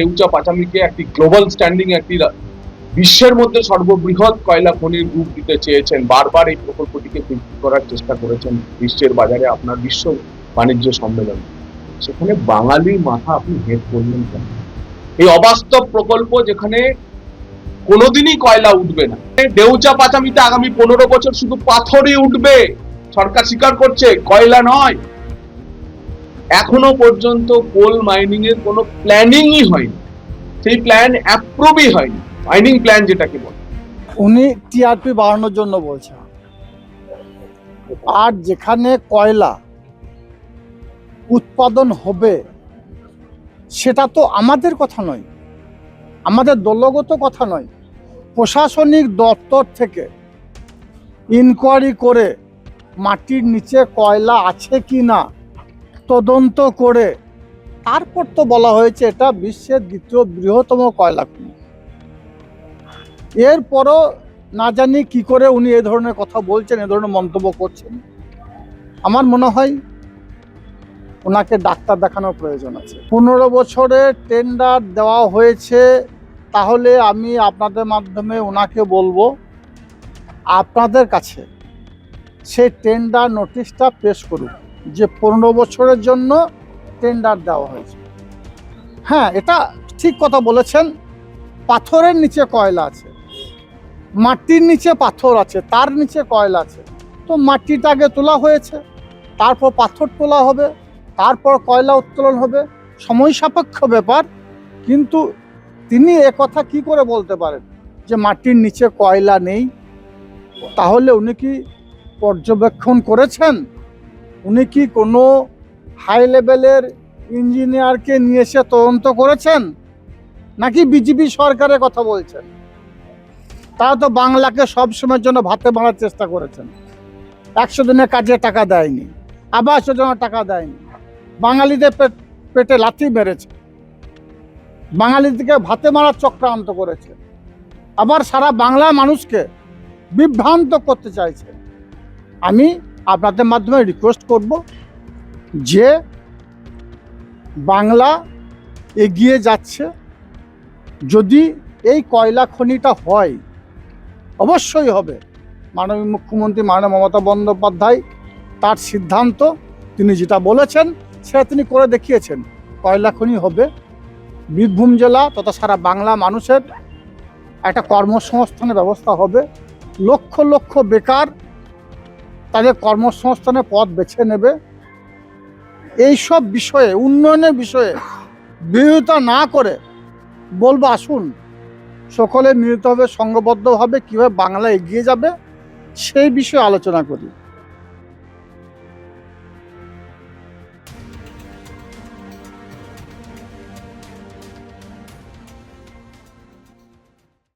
ডেউচা পাচামিকে একটি global standing, একটি বিশ্বের মধ্যে সর্ববৃহৎ কয়লা খনির রূপ দিতে চেয়েছেন। বারবার এই প্রকল্পটিকে বৃদ্ধি করার চেষ্টা করেছেন বিশ্বের বাজারে আপনার বিশ্ব বাণিজ্য সম্মেলন। সেখানে বাঙালির মাথা আপনি হেট করলেন কেন? এই অবাস্তব প্রকল্প যেখানে কোনোদিনই কয়লা উঠবে না। ডেউচা পাচামিতে আগামী পনেরো বছর শুধু পাথরই উঠবে। সরকার স্বীকার করছে, কয়লা নয়। এখনও পর্যন্ত কোল মাইনিং এর কোনো প্ল্যানিংই হয়নি। সেই প্ল্যান অ্যাপ্রুভই হয়নি। মাইনিং প্ল্যান যেটাকে বলে। উনি টিআরপি বাড়ানোর জন্য বলছেন। আর যেখানে কয়লা উৎপাদন হবে, সেটা তো আমাদের কথা নয়। আমাদের দলগত কথা নয়। প্রশাসনিক দপ্তর থেকে ইনকোয়ারি করে মাটির নিচে কয়লা আছে কি না তদন্ত করে তারপর তো বলা হয়েছে এটা বিশ্বের দ্বিতীয় বৃহত্তম কয়লা খনি। এরপরও না জানি কি করে উনি এ ধরনের কথা বলছেন, এ ধরনের মন্তব্য করছেন। আমার মনে হয় ওনাকে ডাক্তার দেখানোর প্রয়োজন আছে। পনেরো বছরের টেন্ডার দেওয়া হয়েছে, তাহলে আমি আপনাদের মাধ্যমে ওনাকে বলব, আপনাদের কাছে সেই টেন্ডার নোটিশটা পেশ করুন। যে পনেরো বছরের জন্য টেন্ডার দেওয়া হয়েছে। হ্যাঁ এটা ঠিক কথা বলেছেন। পাথরের নিচে কয়লা আছে, মাটির নিচে পাথর আছে, তার নিচে কয়লা আছে। তো মাটিটা আগে তোলা হয়েছে, তারপর পাথর তোলা হবে, তারপর কয়লা উত্তোলন হবে, সময় সাপেক্ষ ব্যাপার। কিন্তু তিনি এ কথা কি করে বলতে পারেন যে মাটির নিচে কয়লা নেই? তাহলে উনি কি পর্যবেক্ষণ করেছেন? উনি কি কোনো হাই লেভেলের ইঞ্জিনিয়ারকে নিয়ে এসে তদন্ত করেছেন? নাকি বিজেপি সরকারের কথা বলছেন? তারা তো বাংলাকে সব সময়ের জন্য ভাতে মারার চেষ্টা করেছেন। একশো দিনের কাজে টাকা দেয়নি আবাস যোজনা টাকা দেয়নি। বাঙালিদের পেটে লাথি মেরেছে। বাঙালিদেরকে ভাতে মারার চক্রান্ত করেছে। আবার সারা বাংলা মানুষকে বিভ্রান্ত করতে চাইছে। আমি আপনাদের মাধ্যমে রিকোয়েস্ট করব যে বাংলা এগিয়ে যাচ্ছে। যদি এই কয়লা খনিটা হয়, অবশ্যই হবে। মাননীয় মুখ্যমন্ত্রী মাননীয় মমতা বন্দ্যোপাধ্যায় তার সিদ্ধান্ত, তিনি যেটা বলেছেন, সেটা তিনি করে দেখিয়েছেন। কয়লা খনি হবে। বীরভূম জেলা তথা সারা বাংলা মানুষের একটা কর্মসংস্থানের ব্যবস্থা হবে। লক্ষ লক্ষ বেকার তাদের কর্মসংস্থানের পথ বেছে নেবে। এই সব বিষয়ে, উন্নয়নের বিষয়ে বিরোধিতা না করে বলব, আসুন, সকলে মিলিত হবে সংঘবদ্ধভাবে কীভাবে বাংলা এগিয়ে যাবে সেই বিষয়ে আলোচনা করি।